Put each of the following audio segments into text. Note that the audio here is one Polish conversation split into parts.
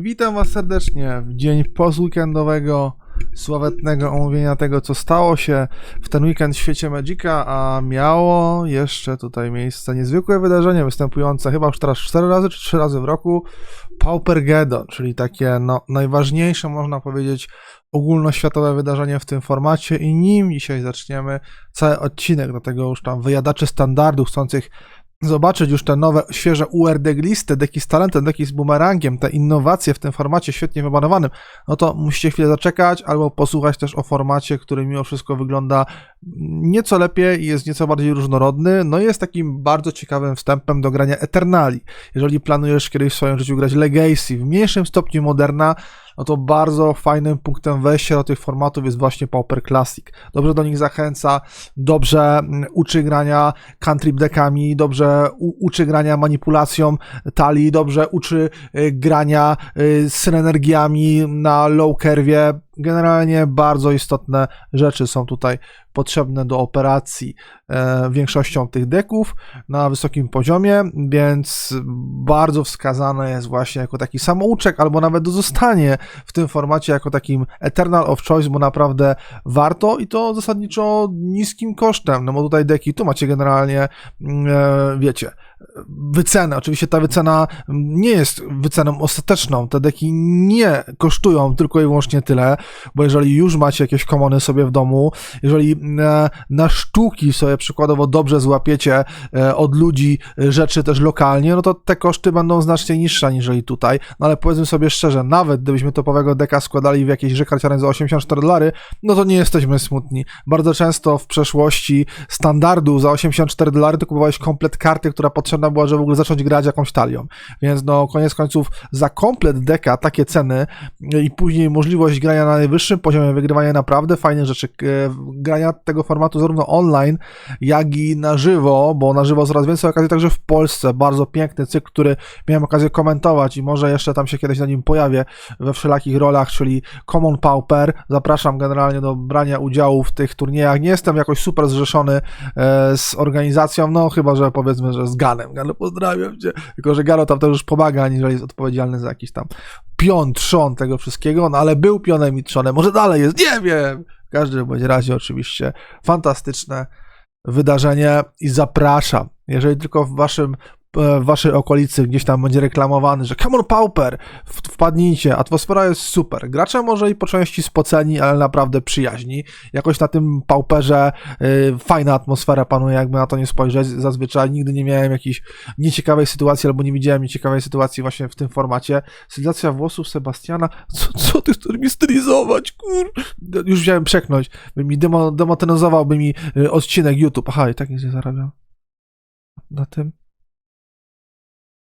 Witam Was serdecznie w dzień pozweekendowego, sławetnego omówienia tego, co stało się w ten weekend w świecie Magica, a miało jeszcze tutaj miejsce niezwykłe wydarzenie występujące chyba już teraz 4 razy czy 3 razy w roku, Paupergeddon, czyli takie no, najważniejsze, można powiedzieć, ogólnoświatowe wydarzenie w tym formacie i nim dzisiaj zaczniemy cały odcinek, dlatego już tam wyjadacze standardów chcących zobaczyć już te nowe, świeże URD listy, deki z talentem, deki z bumerangiem, te innowacje w tym formacie świetnie wybanowanym, no to musicie chwilę zaczekać albo posłuchać też o formacie, który mimo wszystko wygląda nieco lepiej jest nieco bardziej różnorodny, no jest takim bardzo ciekawym wstępem do grania Eternali. Jeżeli planujesz kiedyś w swoim życiu grać Legacy, w mniejszym stopniu Moderna, no to bardzo fajnym punktem wejścia do tych formatów jest właśnie Pauper Classic. Dobrze do nich zachęca, dobrze mm, uczy grania cantrip deckami, dobrze uczy grania manipulacją talii, dobrze uczy y, grania y, synergiami na low curve. Generalnie bardzo istotne rzeczy są tutaj potrzebne do operacji większością tych deków na wysokim poziomie, więc bardzo wskazane jest właśnie jako taki samouczek, albo nawet zostanie w tym formacie jako takim Eternal of Choice, bo naprawdę warto i to zasadniczo niskim kosztem, no bo tutaj deki, tu macie generalnie, mm, e, wiecie, wycenę. Oczywiście ta wycena nie jest wyceną ostateczną. Te deki nie kosztują tylko i wyłącznie tyle, bo jeżeli już macie jakieś komony sobie w domu, jeżeli e, na sztuki sobie przykładowo dobrze złapiecie e, od ludzi rzeczy też lokalnie, no to te koszty będą znacznie niższe niżeli tutaj. No ale powiedzmy sobie szczerze, nawet gdybyśmy topowego deka składali w jakiejś grze karcianej za 84 dolary, no to nie jesteśmy smutni. Bardzo często w przeszłości standardu za 84 dolary to kupowałeś komplet karty, która potrzebna była, żeby w ogóle zacząć grać jakąś talią. Więc no koniec końców za komplet deka takie ceny i później możliwość grania na najwyższym poziomie, wygrywania naprawdę fajnych rzeczy, e, grania tego formatu zarówno online, jak i na żywo, bo na żywo coraz więcej okazji także w Polsce. Bardzo piękny cykl, który miałem okazję komentować i może jeszcze tam się kiedyś na nim pojawię we wszelakich rolach, czyli Common Pauper. Zapraszam generalnie do brania udziału w tych turniejach. Nie jestem jakoś super zrzeszony e, z organizacją, no chyba, że powiedzmy, że z Ganem. Gano, pozdrawiam cię. Tylko, że Gano tam też już pomaga, aniżeli jest odpowiedzialny za jakiś tam pion, trzon tego wszystkiego, no ale był pionem i trzonem. Może dalej jest, nie wiem. W każdym bądź razie oczywiście fantastyczne wydarzenie i zapraszam. Jeżeli tylko w waszym w waszej okolicy gdzieś tam będzie reklamowany, że come on Pauper, wpadnijcie, atmosfera jest super. Gracze może i po części spoceni, ale naprawdę przyjaźni. Jakoś na tym Pauperze y, fajna atmosfera panuje, jakby na to nie spojrzeć. Zazwyczaj nigdy nie miałem jakiejś nieciekawej sytuacji, albo nie widziałem nieciekawej sytuacji właśnie w tym formacie. Stylizacja włosów Sebastiana, co, co ty chcesz mi stylizować, kur... Już wziąłem przeknąć, by mi demo, demotynozował by mi y, odcinek YouTube. Aha, i tak nic nie zarabiał. Na tym.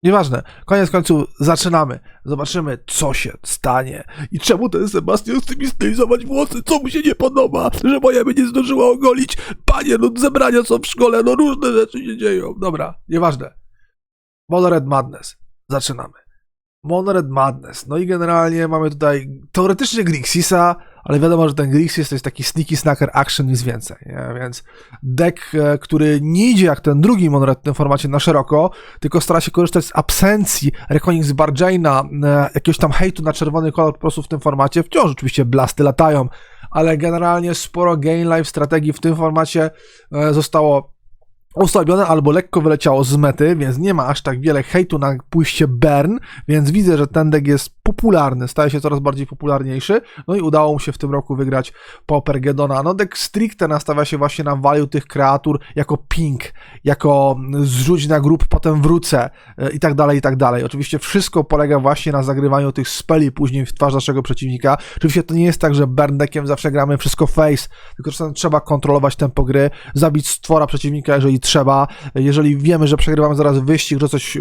Nieważne. Koniec końców zaczynamy. Zobaczymy, co się stanie. I czemu ten Sebastian chce mi stylizować włosy? Co mu się nie podoba? Że moja by nie zdążyła ogolić? Panie, no zebrania są w szkole, no różne rzeczy się dzieją. Dobra, nieważne. Monored Madness. Zaczynamy. Monored Madness. No i generalnie mamy tutaj teoretycznie Grixisa, ale wiadomo, że ten Grixis to jest taki sneaky snacker action, nic więcej, nie? więc deck, e, który nie idzie jak ten drugi Monored w tym formacie na szeroko, tylko stara się korzystać z absencji Reckoning z Barjaina, e, jakiegoś tam hejtu na czerwony kolor po prostu w tym formacie, wciąż oczywiście blasty latają, ale generalnie sporo gain life strategii w tym formacie e, zostało osłabione albo lekko wyleciało z mety, więc nie ma aż tak wiele hejtu na pójście Bern, więc widzę, że ten deck jest popularny, staje się coraz bardziej popularniejszy, no i udało mu się w tym roku wygrać Pauper Gedona. No deck stricte nastawia się właśnie na value tych kreatur jako ping, jako zrzuć na grup, potem wrócę e, i tak dalej, i tak dalej. Oczywiście wszystko polega właśnie na zagrywaniu tych speli później w twarz naszego przeciwnika. Oczywiście to nie jest tak, że Bern deckiem zawsze gramy wszystko face, tylko trzeba kontrolować tempo gry, zabić stwora przeciwnika, jeżeli trzeba. Jeżeli wiemy, że przegrywamy zaraz wyścig, że coś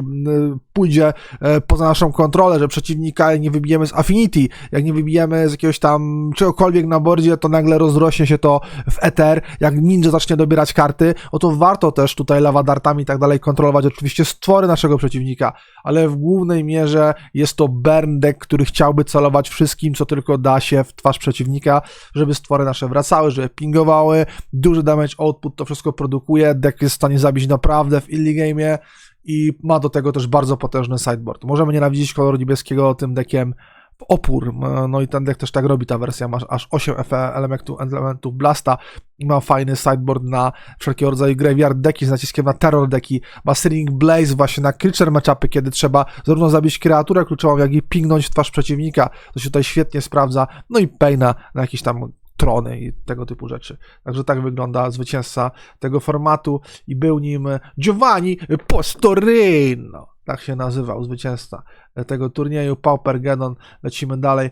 pójdzie e, poza naszą kontrolę, że przeciwnika nie wybijemy z Affinity, jak nie wybijemy z jakiegoś tam czegokolwiek na bordzie, to nagle rozrośnie się to w Ether, jak ninja zacznie dobierać karty, oto warto też tutaj lawadartami i tak dalej kontrolować oczywiście stwory naszego przeciwnika, ale w głównej mierze jest to burn deck, który chciałby celować wszystkim, co tylko da się w twarz przeciwnika, żeby stwory nasze wracały, żeby pingowały, duży damage output to wszystko produkuje, deck jest w stanie zabić naprawdę w early game i ma do tego też bardzo potężny sideboard. Możemy nienawidzić koloru niebieskiego tym deckiem w opór, no i ten deck też tak robi ta wersja, ma aż 8 FE elementu, elementów blasta ma fajny sideboard na wszelkiego rodzaju graveyard deki z naciskiem na terror deki, ma Searing Blaze właśnie na creature matchupy, kiedy trzeba zarówno zabić kreaturę kluczową, jak i pingnąć w twarz przeciwnika, to się tutaj świetnie sprawdza, no i Paina na jakieś tam trony i tego typu rzeczy. Także tak wygląda zwycięzca tego formatu i był nim Giovanni Postorino. Tak się nazywał zwycięzca tego turnieju. Pauper Geddon. Lecimy dalej.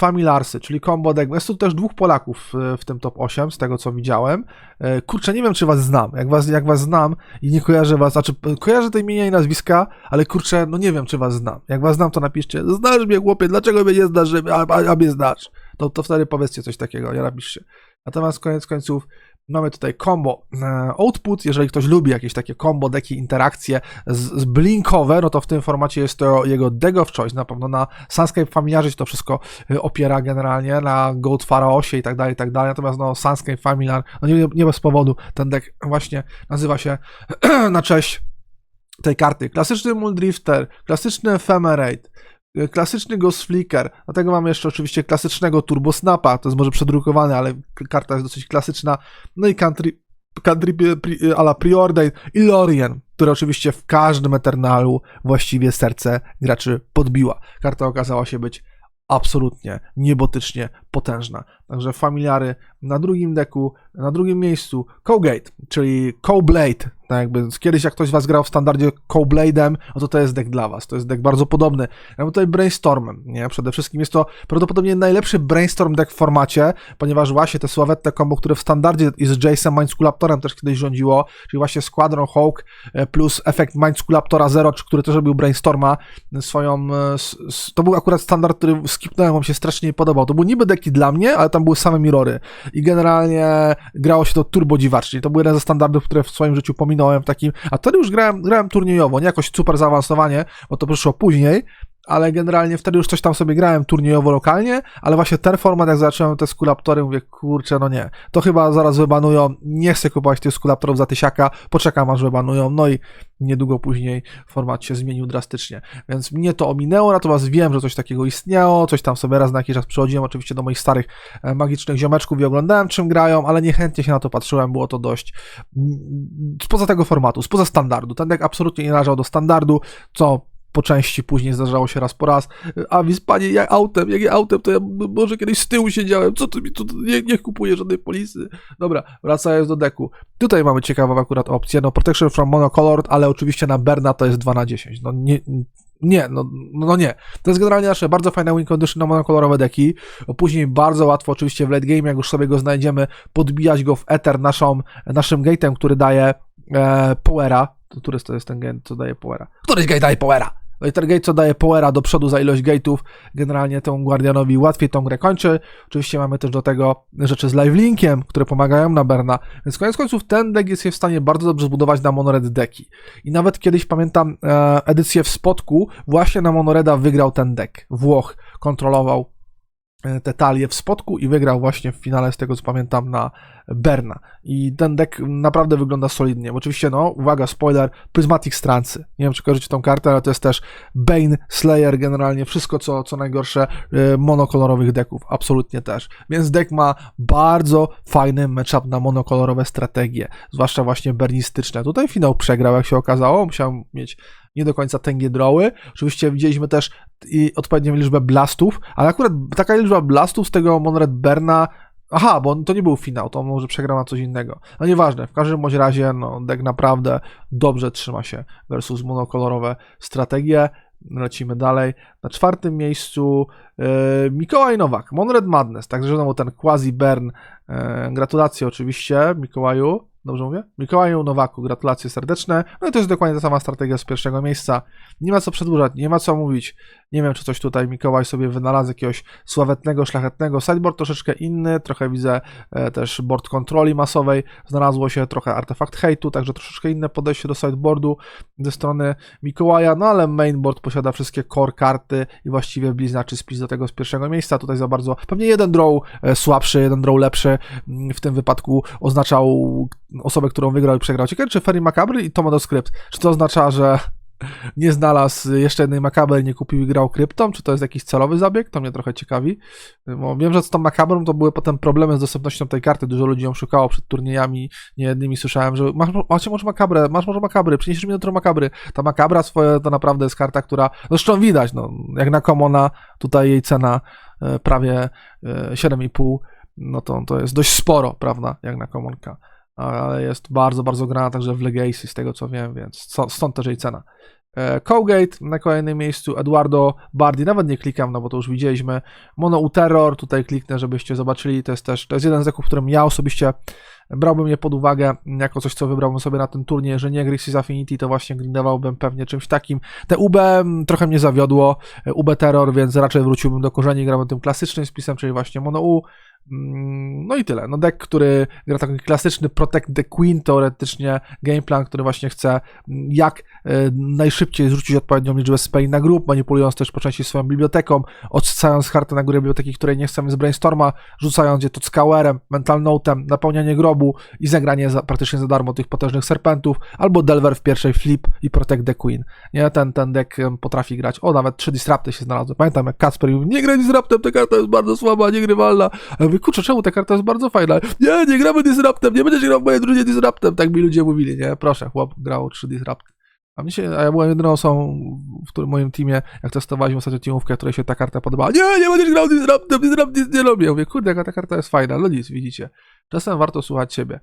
Familiarsy, czyli combo deck. Jest tu też dwóch Polaków w- w tym top 8, z tego co widziałem. E, Kurczę, nie wiem czy was znam. Jak was, jak was znam i nie kojarzę was, znaczy e, kojarzę te imienia i nazwiska, ale kurczę, no nie wiem czy was znam. Jak was znam, to napiszcie, znasz mnie chłopie, dlaczego mnie nie znasz, a, a, a mnie znasz? To, to wtedy powiedzcie coś takiego, nie napiszcie. Natomiast koniec końców mamy tutaj combo e, output, jeżeli ktoś lubi jakieś takie combo, deki, interakcje z, z blinkowe, no to w tym formacie jest to jego deck of choice, na pewno na Sunscape Familiarze się to wszystko e, opiera generalnie, na Gold Pharaosie i tak dalej, i tak dalej, natomiast no Sunscape Familiar, no nie, nie bez powodu, ten deck właśnie nazywa się na cześć tej karty. Klasyczny Muldrifter, klasyczny Ephemerate, klasyczny Ghost Flicker, dlatego mamy jeszcze oczywiście klasycznego Turbo Snapa, to jest może przedrukowane, ale karta jest dosyć klasyczna, no i Country, country pri, a la Preordain i Lorien, która oczywiście w każdym Eternalu właściwie serce graczy podbiła. Karta okazała się być absolutnie, niebotycznie potężna. Także familiary na drugim deku, na drugim miejscu Cowgate, czyli Cowblade. Tak jakby kiedyś jak ktoś was grał w standardzie Cowblade'em, no to to jest deck dla was. To jest deck bardzo podobny. Ja tutaj Brainstormem, nie? Przede wszystkim jest to prawdopodobnie najlepszy Brainstorm deck w formacie, ponieważ właśnie te sławetne combo, które w standardzie i z Jace'em Mindsculptorem też kiedyś rządziło, czyli właśnie Squadron Hawk e, plus efekt Mindsculptora Zero, czy- który też robił Brainstorma swoją... e, s- s- To był akurat standard, który skipnąłem, on się strasznie nie podobał. To był niby deki dla mnie, ale tam były same mirory i generalnie grało się to turbo dziwacznie. To był jeden ze standardów, które w swoim życiu pominąłem w takim, a wtedy już grałem, grałem turniejowo, nie jakoś super zaawansowanie, bo to przyszło później, ale generalnie wtedy już coś tam sobie grałem turniejowo lokalnie, ale właśnie ten format, jak zacząłem te skulaptory, mówię, kurczę, no nie, to chyba zaraz wybanują, nie chcę kupować tych skulaptorów za tysiaka, poczekam aż wybanują, no i niedługo później format się zmienił drastycznie, więc mnie to ominęło, natomiast wiem, że coś takiego istniało, coś tam sobie raz na jakiś czas przychodziłem, oczywiście do moich starych e, magicznych ziomeczków i oglądałem czym grają, ale niechętnie się na to patrzyłem, było to dość mm, spoza tego formatu, spoza standardu, ten deck absolutnie nie należał do standardu, co po części później zdarzało się raz po raz. A więc panie, jak autem, jak ja autem, to ja może kiedyś z tyłu siedziałem. Co ty mi tu, nie, nie kupuję żadnej polisy. Dobra, wracając do deku. Tutaj mamy ciekawą akurat opcję, no Protection from Monocolored, ale oczywiście na Berna to jest 2 na 10. No nie, nie, no, no no nie. To jest generalnie nasze bardzo fajne win condition na monokolorowe deki. Później bardzo łatwo oczywiście w late game, jak już sobie go znajdziemy, podbijać go w ether naszą, naszym gate'em, który daje e, powera. Który to jest ten gate, co daje powera? Któryś gate daje powera? No i ten gate, co daje powera do przodu za ilość gate'ów, generalnie temu Guardianowi łatwiej tą grę kończy. Oczywiście mamy też do tego rzeczy z livelinkiem, które pomagają na Berna. Więc koniec końców ten deck jest w stanie bardzo dobrze zbudować na monored deki. I nawet kiedyś pamiętam e, edycję w spotku, właśnie na monoreda wygrał ten deck. Włoch kontrolował te talie w spotku i wygrał właśnie w finale, z tego co pamiętam, na Berna. I ten deck naprawdę wygląda solidnie. Oczywiście, no, uwaga, spoiler, Prismatic Strancy. Nie wiem, czy kojarzycie tą kartę, ale to jest też Bane, Slayer, generalnie wszystko, co, co najgorsze e, monokolorowych deków. Absolutnie też. Więc deck ma bardzo fajny matchup na monokolorowe strategie, zwłaszcza właśnie bernistyczne. Tutaj finał przegrał, jak się okazało. Musiał mieć nie do końca tęgie droły. Oczywiście widzieliśmy też i odpowiednią liczbę blastów, ale akurat taka liczba blastów z tego Monred Berna Aha, bo to nie był finał, to może przegrał na coś innego. No nieważne, w każdym bądź razie, no, deck naprawdę dobrze trzyma się versus monokolorowe strategie. Lecimy dalej. Na czwartym miejscu e, Mikołaj Nowak, Monred Madness, także znowu ten quasi-Bern. E, gratulacje oczywiście Mikołaju. Dobrze mówię? Mikołaju Nowaku, gratulacje serdeczne. No i to jest dokładnie ta sama strategia z pierwszego miejsca. Nie ma co przedłużać, nie ma co mówić. Nie wiem, czy coś tutaj Mikołaj sobie wynalazł, jakiegoś sławetnego, szlachetnego. Sideboard troszeczkę inny, trochę widzę e, też board kontroli masowej. Znalazło się trochę artefakt hejtu, także troszeczkę inne podejście do sideboardu ze strony Mikołaja, no ale mainboard posiada wszystkie core karty i właściwie bliźniaczy spis do tego z pierwszego miejsca. Tutaj za bardzo, pewnie jeden draw e, słabszy, jeden draw lepszy mm, w tym wypadku oznaczał osobę, którą wygrał i przegrał. Ciekawe, czy Ferry Macabry i Tomodo Script, czy to oznacza, że nie znalazł jeszcze jednej Macabry, nie kupił i grał kryptą, czy to jest jakiś celowy zabieg? To mnie trochę ciekawi. Bo wiem, że z tą Macabrą to były potem problemy z dostępnością tej karty, dużo ludzi ją szukało przed turniejami, niejednymi słyszałem, że masz, macie może Macabrę, masz może Macabry, przyniesiesz mi jutro Macabry. Ta Macabra swoje to naprawdę jest karta, która, no zresztą widać, no, jak na Commona, tutaj jej cena e, prawie e, 7,5, no to, to jest dość sporo, prawda, jak na Commonka. Ale jest bardzo, bardzo grana także w Legacy, z tego co wiem, więc stąd też jej cena. E, Cowgate na kolejnym miejscu, Eduardo Bardi, nawet nie klikam, no bo to już widzieliśmy. Mono U Terror, tutaj kliknę, żebyście zobaczyli, to jest też, to jest jeden z deków, którym ja osobiście brałbym je pod uwagę, jako coś, co wybrałbym sobie na ten turniej, że nie Grixis Affinity, to właśnie grindowałbym pewnie czymś takim. Te UB trochę mnie zawiodło, e, UB Terror, więc raczej wróciłbym do korzeni, grałbym tym klasycznym spisem, czyli właśnie Mono U, No i tyle. No deck, który gra taki klasyczny Protect the Queen, teoretycznie gameplan, który właśnie chce mm, jak e, najszybciej zrzucić odpowiednią liczbę spell na grup, manipulując też po części swoją biblioteką, odsycając kartę na górę biblioteki, której nie chcemy z brainstorma, rzucając je to scourem, mental notem, napełnianie grobu i zagranie za, praktycznie za darmo tych potężnych serpentów, albo Delver w pierwszej flip i Protect the Queen. Nie, ten, ten deck potrafi grać. O, nawet trzy disrupty się znalazły. Pamiętam jak Kasper mówił, nie graj disruptem, ta karta jest bardzo słaba, niegrywalna. Mówię, kurczę, czemu ta karta jest bardzo fajna? Nie, nie gramy disruptem, nie będziesz grał w mojej drużynie disruptem. Tak mi ludzie mówili, nie? Proszę, chłop grał trzy disrupty. A, mi się, a ja byłem jedyną osobą w którym, moim teamie, jak testowaliśmy ostatnio teamówkę, której się ta karta podobała. Nie, nie będziesz grał disruptem, disrupt nic nie robię. Ja mówię, kurde, jaka ta karta jest fajna. No nic, widzicie. Czasem warto słuchać siebie.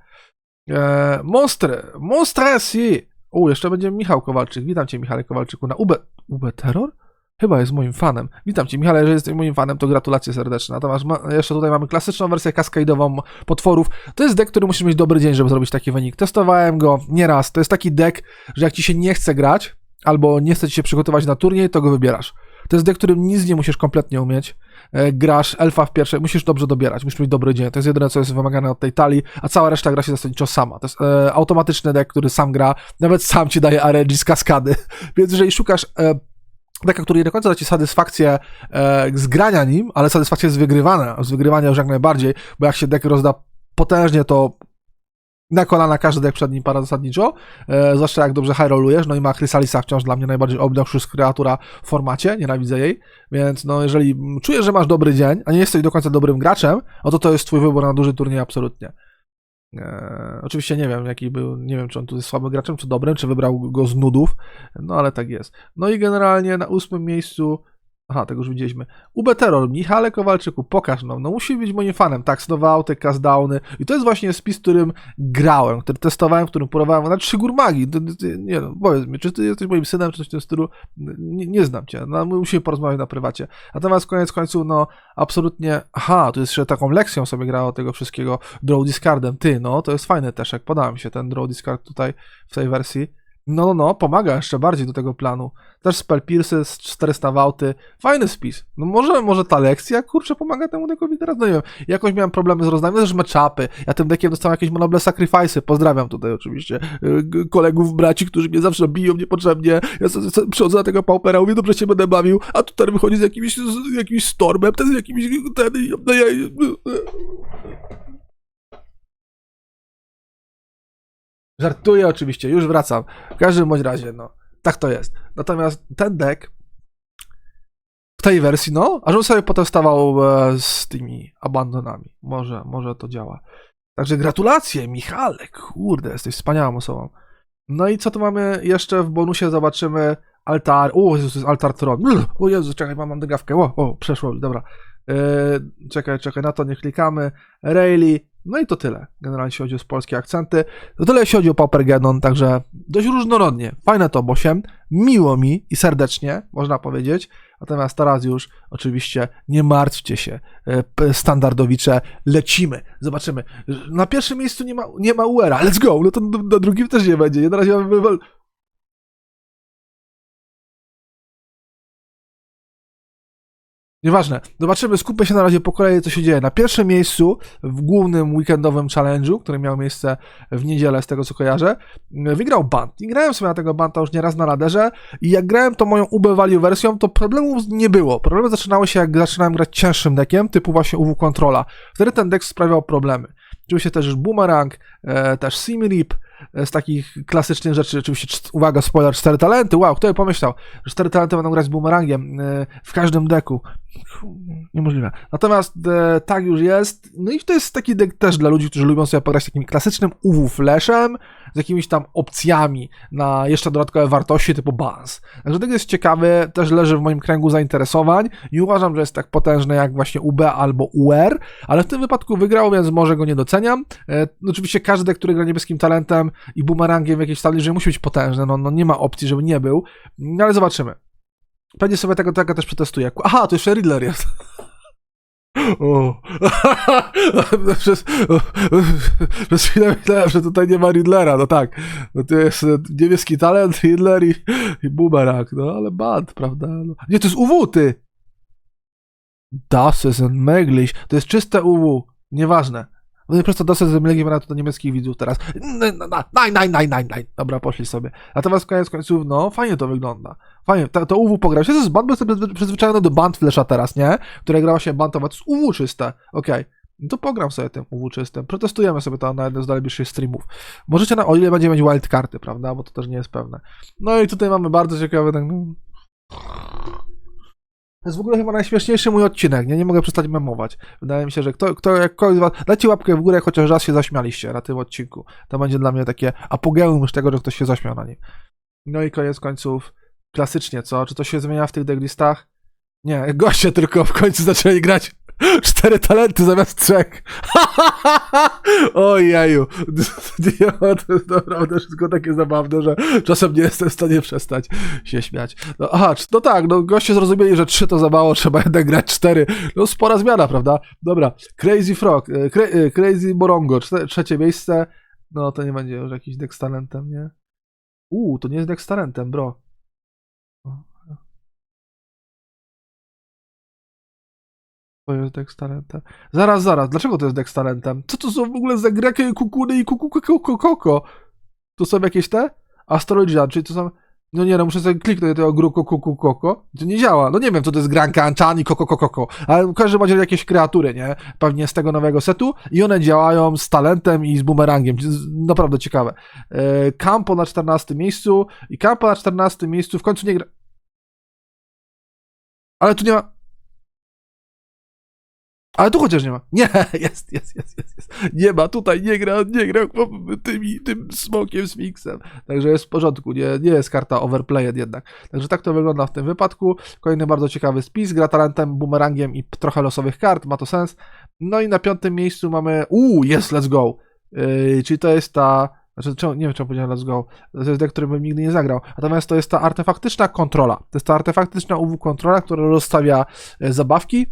Eee, monstry, monstresi. U, jeszcze będzie Michał Kowalczyk. Witam cię, Michale Kowalczyku, na UB, UB Terror? Chyba jest moim fanem. Witam cię, Michale, jeżeli jesteś moim fanem, to gratulacje serdeczne. Natomiast ma, jeszcze tutaj mamy klasyczną wersję kaskade'ową potworów. To jest deck, który musisz mieć dobry dzień, żeby zrobić taki wynik. Testowałem go nieraz. To jest taki deck, że jak ci się nie chce grać, albo nie chce ci się przygotować na turniej, to go wybierasz. To jest deck, którym nic nie musisz kompletnie umieć. E, grasz elfa w pierwszej, musisz dobrze dobierać, musisz mieć dobry dzień. To jest jedyne, co jest wymagane od tej talii, a cała reszta gra się zasadniczo sama. To jest e, automatyczny deck, który sam gra, nawet sam ci daje RNG z kaskady. Więc jeżeli szukasz e, Deka, który nie do końca da ci satysfakcję e, z grania nim, ale satysfakcję z wygrywania, z wygrywania już jak najbardziej, bo jak się dek rozda potężnie, to na kolana każdy dek przed nim para zasadniczo, e, zwłaszcza jak dobrze high rollujesz, no i ma Chrysalisa wciąż dla mnie najbardziej obnoxious kreatura w formacie, nienawidzę jej, więc no jeżeli czujesz, że masz dobry dzień, a nie jesteś do końca dobrym graczem, no to to jest twój wybór na duży turniej absolutnie. E, oczywiście nie wiem, jaki był, nie wiem, czy on tu jest słabym graczem, czy dobrym, czy wybrał go z nudów, no ale tak jest. No i generalnie na ósmym miejscu, aha, tego już widzieliśmy, UB Terror, Michale Kowalczyku, pokaż nam, no musi być moim fanem, tak, snowouty, castdowny. I to jest właśnie spis, którym grałem, który testowałem, którym porowałem na trzy górmagi, nie no, powiedz mi, czy ty jesteś moim synem, czy coś w tym stylu, nie, nie znam cię, no, my musimy porozmawiać na prywacie. Natomiast koniec końców, no, absolutnie, aha, tu jest jeszcze taką lekcją sobie grało tego wszystkiego. Draw discardem, ty, no, to jest fajny też, jak podałem się ten draw discard tutaj w tej wersji, no, no, no, pomaga jeszcze bardziej do tego planu. Też spell piercy z 400 wałty. Fajny spis. No może, może ta lekcja, kurczę, pomaga temu dekowi teraz, no nie wiem. Jakoś miałem problemy z rozdaniem, też matchupy. Ja tym dekiem dostałem jakieś monoble sacrifice'y. Pozdrawiam tutaj oczywiście y, kolegów, braci, którzy mnie zawsze biją niepotrzebnie. Ja sobie, sobie przychodzę na tego paupera, mówię, dobrze się będę bawił, a tu ten wychodzi z jakimś, z jakimś stormem, ten z jakimś, ten, no ja... Żartuję oczywiście, już wracam. W każdym bądź razie, no, tak to jest. Natomiast ten deck w tej wersji, no, aż on sobie potestował e, z tymi abandonami. Może, może to działa. Także gratulacje, Michale, kurde, jesteś wspaniałą osobą. No i co tu mamy jeszcze w bonusie? Zobaczymy altar. O, Jezus, jest altar tron. O Jezu, czekaj, mam dygawkę. O, o, przeszło dobra. Yy, czekaj, czekaj, na to nie klikamy. Rayleigh. No i to tyle. Generalnie jeśli chodzi o polskie akcenty. To tyle jeśli chodzi o Paupergeddon, także dość różnorodnie. Fajne top 8. Miło mi i serdecznie, można powiedzieć. Natomiast teraz już oczywiście nie martwcie się, e, standardowicze, lecimy, zobaczymy. Na pierwszym miejscu nie ma, nie ma UR-a, let's go, no to na drugim też nie będzie. Na razie mamy Nieważne. Zobaczymy, skupmy się na razie po kolei, co się dzieje. Na pierwszym miejscu w głównym weekendowym challenge'u, który miał miejsce w niedzielę, z tego co kojarzę, wygrał Band. I grałem sobie na tego Banta już nieraz na radarze i jak grałem tą moją UB Value wersją, to problemów nie było. Problemy zaczynały się, jak zaczynałem grać cięższym deckiem, typu właśnie UW Controla. Wtedy ten deck sprawiał problemy. Oczywiście też Boomerang, e, też Simrip, e, z takich klasycznych rzeczy, oczywiście, cz- uwaga, spoiler, cztery talenty, wow, kto by pomyślał, że cztery talenty będą grać z boomerangiem e, w każdym deku. Niemożliwe. Natomiast e, tak już jest. No i to jest taki deck też dla ludzi, którzy lubią sobie pograć takim klasycznym UW flashem z jakimiś tam opcjami na jeszcze dodatkowe wartości typu bans. Także deck jest ciekawy, też leży w moim kręgu zainteresowań i uważam, że jest tak potężny jak właśnie UB albo UR, ale w tym wypadku wygrał, więc może go nie doceniam. E, oczywiście każdy deck, który gra niebieskim talentem i boomerangiem w jakiejś stali, że musi być potężny, no, no nie ma opcji, żeby nie był, no ale zobaczymy. Pewnie sobie tego tego też przetestuję. Aha, to jeszcze Riddler jest. O. przez, przez chwilę myślałem, że tutaj nie ma Riddlera, no tak. No to jest e, niebieski talent, Riddler i, i Boomerang, no ale band, prawda? No. Nie, to jest UW, ty! Das ist ein möglich. To jest czyste UW. Nieważne. No i prosto dosyć zemlegi na to do niemieckich widzów teraz. Nein, nein, nein, nein, nein. Dobra, poszli sobie. Natomiast koniec końców, no, fajnie to wygląda. Fajnie, to, to UW pograł. Ja jest band, jestem przyzwy- przyzwyczajony do band flesza teraz, nie? Które grało się bantować. To jest UW czyste. Okej. No to pogram sobie tym UW czystym. Protestujemy sobie to na jednym z najbliższych streamów. Możecie na, o ile będzie mieć wildcardy, prawda? Bo to też nie jest pewne. No i tutaj mamy bardzo ciekawy ten... To jest w ogóle chyba najśmieszniejszy mój odcinek, nie? Nie mogę przestać memować. Wydaje mi się, że kto, kto jak kogoś z was... Dajcie łapkę w górę, chociaż raz się zaśmialiście na tym odcinku. To będzie dla mnie takie apogeum już tego, że ktoś się zaśmiał na nim. No i koniec końców, klasycznie, co? Czy to się zmienia w tych decklistach? Nie, goście tylko w końcu zaczęli grać cztery talenty zamiast trzech. Ojeju. Nie, to jest naprawdę wszystko takie zabawne, że czasem nie jestem w stanie przestać się śmiać. No, aha, no tak, no goście zrozumieli, że trzy to za mało, trzeba jednak grać cztery. No spora zmiana, prawda? Dobra, Crazy Frog, e, Cra e, Crazy Morongo, trzecie miejsce. No to nie będzie już jakiś deck z talentem, nie? Uuu, to nie jest deck z talentem, bro. To jest deck z talentem. Zaraz, zaraz, dlaczego to jest deck z talentem? Co to są w ogóle za jakie kukuny i kukukoko? To są jakieś te? Astrologia, czyli to są... No nie, no muszę sobie kliknąć tego gru koko. To nie działa. No nie wiem, co to jest Granka Anchani, koko koko. Ale w każdym razie jakieś kreatury, nie? Pewnie z tego nowego setu i one działają z talentem i z bumerangiem. Naprawdę ciekawe. E, Campo na 14 miejscu i Campo na 14 miejscu w końcu nie gra... Ale tu nie ma... Ale tu chociaż nie ma. Nie, jest, jest, jest, jest, jest. Nie ma, tutaj nie gra, nie gra tymi, tym smokiem, Sphinxem. Także jest w porządku, nie, nie jest karta overplayed jednak. Także tak to wygląda w tym wypadku. Kolejny bardzo ciekawy spis, gra talentem, bumerangiem i trochę losowych kart, ma to sens. No i na piątym miejscu mamy, uuu, jest, let's go. Yy, czyli to jest ta, znaczy, czemu, nie wiem, czemu powiedziałem let's go. To jest deck, który bym nigdy nie zagrał. Natomiast to jest ta artefaktyczna kontrola. To jest ta artefaktyczna UW kontrola, która rozstawia e, zabawki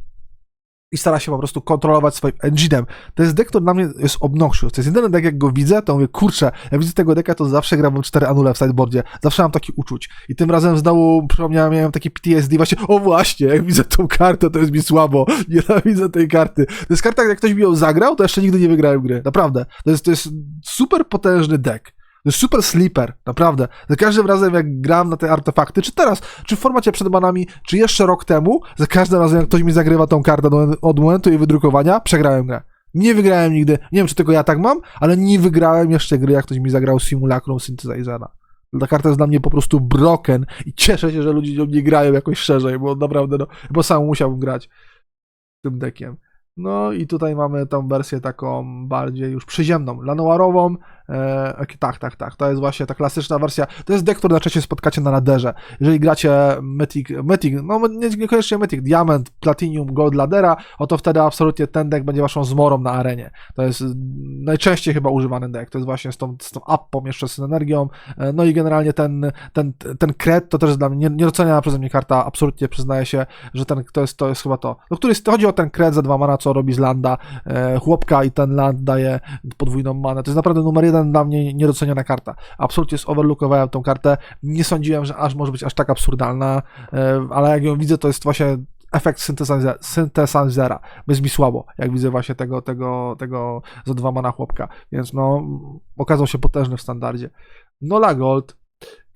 i stara się po prostu kontrolować swoim engine'em. To jest deck, który dla mnie jest obnoxious. To jest jedyny deck, jak go widzę, to mówię, kurczę, jak widzę tego decka, to zawsze gram 4 anule w sideboardzie. Zawsze mam taki uczuć. I tym razem znowu przypomniałem, miałem takie PTSD właśnie, o właśnie, jak widzę tą kartę, to jest mi słabo. Nienawidzę tej karty. To jest karta, jak ktoś mi ją zagrał, to jeszcze nigdy nie wygrałem gry. Naprawdę. To jest, to jest super potężny deck. Jest super sleeper, naprawdę. Za każdym razem, jak gram na te artefakty, czy teraz, czy w formacie przed banami, czy jeszcze rok temu, za każdym razem, jak ktoś mi zagrywa tą kartę do, od momentu jej wydrukowania, przegrałem grę. Nie wygrałem nigdy. Nie wiem, czy tylko ja tak mam, ale nie wygrałem jeszcze gry, jak ktoś mi zagrał Simulacrum Synthesizera. Ta karta jest dla mnie po prostu broken i cieszę się, że ludzie nią nie grają jakoś szerzej, bo naprawdę, no, bo sam musiałbym grać tym deckiem. No i tutaj mamy tą wersję taką bardziej już przyziemną, lanoirową. E, tak, tak, tak. To jest właśnie ta klasyczna wersja. To jest deck, który na czasie spotkacie na laderze. Jeżeli gracie Mythic, Mythic no nie, niekoniecznie Mythic, Diamond, Platinum, Gold Ladera, oto wtedy absolutnie ten deck będzie waszą zmorą na arenie. To jest najczęściej chyba używany deck. To jest właśnie z tą, z tą appą, jeszcze z energią. E, no i generalnie ten, ten, ten kret to też jest dla mnie nie- niedoceniana przeze mnie karta. Absolutnie przyznaję się, że ten, to, jest, to jest chyba to. No, który jest, chodzi o ten kret za dwa mana, co robi z landa e, chłopka i ten land daje podwójną manę. To jest naprawdę numer jeden dla mnie niedoceniana karta. Absolutnie zoverlookowałem tą kartę. Nie sądziłem, że aż może być aż tak absurdalna, e, ale jak ją widzę, to jest właśnie efekt syntezaze- syntezazera. Bez mi słabo, jak widzę właśnie tego, tego, tego za dwa mana chłopka. Więc no, okazał się potężny w standardzie. Nola Gold,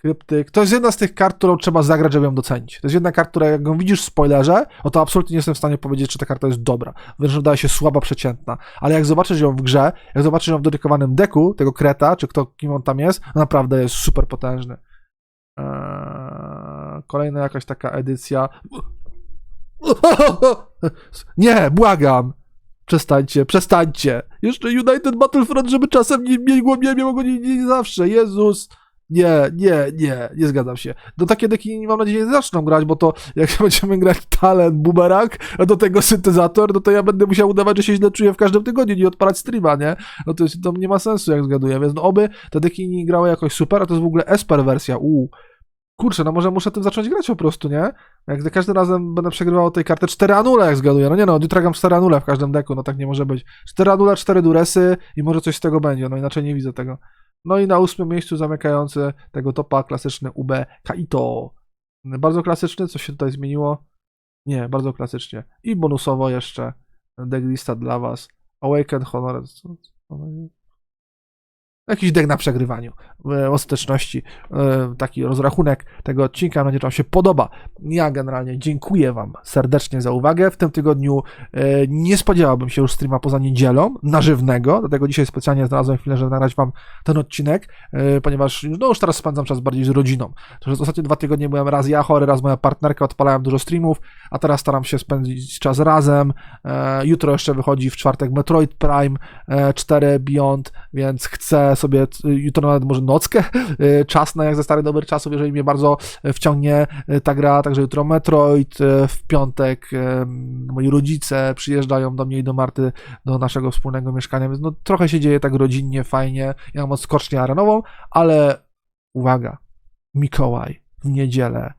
Kryptyk. To jest jedna z tych kart, którą trzeba zagrać, żeby ją docenić. To jest jedna karta, która jak ją widzisz w spoilerze, no to absolutnie nie jestem w stanie powiedzieć, czy ta karta jest dobra. Wręcz wydaje się słaba, przeciętna. Ale jak zobaczysz ją w grze, jak zobaczysz ją w dedykowanym deku, tego kreta, czy kto, kim on tam jest, no naprawdę jest super potężny. Eee, kolejna jakaś taka edycja. Nie, błagam! Przestańcie, przestańcie! Jeszcze United Battlefront, żeby czasem nie miało nie, nie, mogło nie, nie zawsze. Jezus! Nie, nie, nie, nie zgadzam się. Do takie deki mam nadzieję zaczną grać, bo to jak będziemy grać talent, bumerang, a do tego syntezator, no to ja będę musiał udawać, że się źle czuję w każdym tygodniu, nie odpalać streama, nie? No to, jest, to nie ma sensu, jak zgaduję, więc no oby te deki nie grały jakoś super, a to jest w ogóle Esper wersja, uuu. Kurczę, no może muszę tym zacząć grać po prostu, nie? Jak za każdym razem będę przegrywał tej kartę 4 anule, jak zgaduję. No nie no, gram 4 anule w każdym deku, no tak nie może być. 4 anule, 4 duresy i może coś z tego będzie, no inaczej nie widzę tego. No i na ósmym miejscu zamykający tego topa klasyczny UB Kaito. Bardzo klasyczny, co się tutaj zmieniło? Nie, bardzo klasycznie. I bonusowo jeszcze decklista dla was. Awaken Honor. co- co? Jakiś deck na przegrywaniu. W ostateczności e, taki rozrachunek tego odcinka. Mam nadzieję, że Wam się podoba. Ja generalnie dziękuję Wam serdecznie za uwagę. W tym tygodniu e, nie spodziewałbym się już streama poza niedzielą, nażywnego, dlatego dzisiaj specjalnie znalazłem chwilę, żeby nagrać Wam ten odcinek, e, ponieważ no już teraz spędzam czas bardziej z rodziną. Przez ostatnie dwa tygodnie byłem raz ja chory, raz moja partnerka, odpalałem dużo streamów, a teraz staram się spędzić czas razem. E, jutro jeszcze wychodzi w czwartek Metroid Prime e, 4 Beyond, więc chcę sobie t- jutro nawet może nockę e, czas na jak ze stary dobry czasów, jeżeli mnie bardzo e, wciągnie e, ta gra, także jutro Metroid, e, w piątek e, moi rodzice przyjeżdżają do mnie i do Marty do naszego wspólnego mieszkania, więc no trochę się dzieje tak rodzinnie, fajnie, ja mam odskocznię arenową, ale uwaga, Mikołaj w niedzielę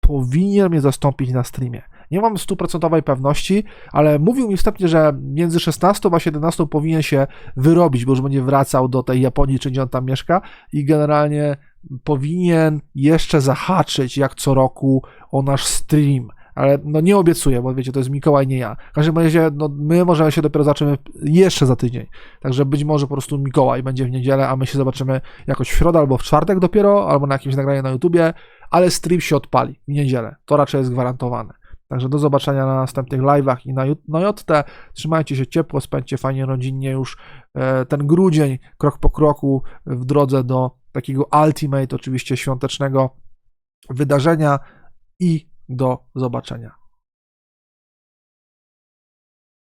powinien mnie zastąpić na streamie. Nie mam stuprocentowej pewności, ale mówił mi wstępnie, że między 16 a 17 powinien się wyrobić, bo już będzie wracał do tej Japonii, czy gdzie on tam mieszka i generalnie powinien jeszcze zahaczyć jak co roku o nasz stream. Ale no nie obiecuję, bo wiecie, to jest Mikołaj, nie ja. W każdym razie, no, my możemy się dopiero zaczynamy jeszcze za tydzień. Także być może po prostu Mikołaj będzie w niedzielę, a my się zobaczymy jakoś w środę albo w czwartek dopiero, albo na jakimś nagraniu na YouTubie, ale stream się odpali w niedzielę. To raczej jest gwarantowane. Także do zobaczenia na następnych live'ach i na, na JT. Trzymajcie się ciepło, spędźcie fajnie rodzinnie już e, ten grudzień, krok po kroku w drodze do takiego ultimate, oczywiście świątecznego wydarzenia i do zobaczenia.